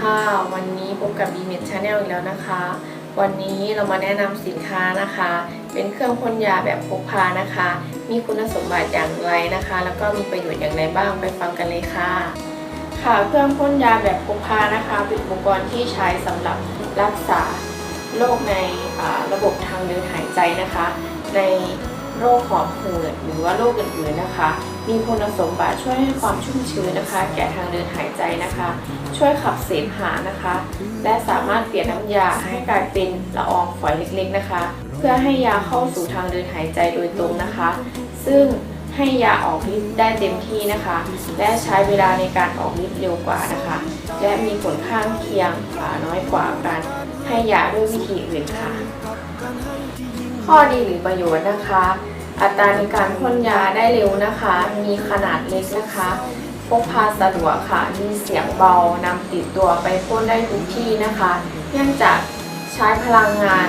ค่ะวันนี้พบกับ b ีเมทชาแนลอีกแล้วนะคะ วันนี้เรามาแนะนำสินค้านะคะ เป็นเครื่องพ่นยาแบบพกพานะคะ มีคุณสมบัติอย่างไรนะคะ แล้วก็มีประโยชน์อย่างไรบ้างไปฟังกันเลยค่ะ ค่ะเครื่องพ่นยาแบบพกพานะคะ เป็นอุปกรณ์ที่ใช้สำหรับรักษาโรคในระบบทางเดินหายใจนะคะ ใน โรคหอบหืดหรือว่าโรคอื่นๆนะคะ มีคุณสมบัติช่วยให้ความชุ่มชื้นนะคะ แก่ทางเดินหายใจนะคะ ช่วยขับเสมหะนะคะ และสามารถเปลี่ยนน้ำยาให้กลายเป็นละอองฝอยเล็กๆนะคะ เพื่อให้ยาเข้าสู่ทางเดินหายใจโดยตรงนะคะ ซึ่งให้ยาออกฤทธิ์ได้เต็มที่นะคะ และใช้เวลาในการออกฤทธิ์เร็วกว่านะคะ และมีผลข้างเคียงน้อยกว่าการ ให้ยาด้วยวิธีอื่นค่ะ ข้อดีหรือประโยชน์นะคะ อัตราในการพ่นยาได้เร็วนะคะ มีขนาดเล็กนะคะพกพาสะดวกค่ะ มีเสียงเบานำติดตัวไปพ่นได้ทุกที่นะคะ เนื่องจากใช้พลังงาน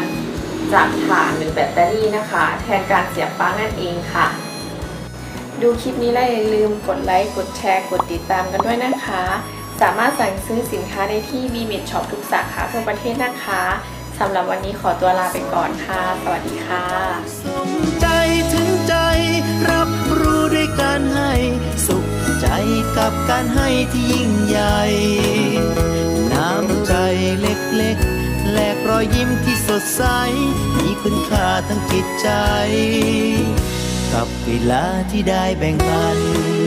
จากถ่านหรือแบตเตอรี่นะคะ แทนการเสียบปลั๊กนั่นเองค่ะ ดูคลิปนี้แล้วอย่าลืมกดไลค์ กดแชร์ กดติดตามกันด้วยนะคะ สามารถสั่งซื้อสินค้าได้ที่ v m e d Shop ทุกสาขาทั่วประเทศนะคะสำหรับวันนี้ขอตัวลาไปก่อนค่ะ สวัสดีค่ะสมใจถึงใจ รับรู้ด้วยการให้ สุขใจกับการให้ที่ยิ่งใหญ่ น้ำใจเล็กๆ แลกรอยยิ้มที่สดใส มีคุณค่าทั้งจิตใจ กับเวลาที่ได้แบ่งปัน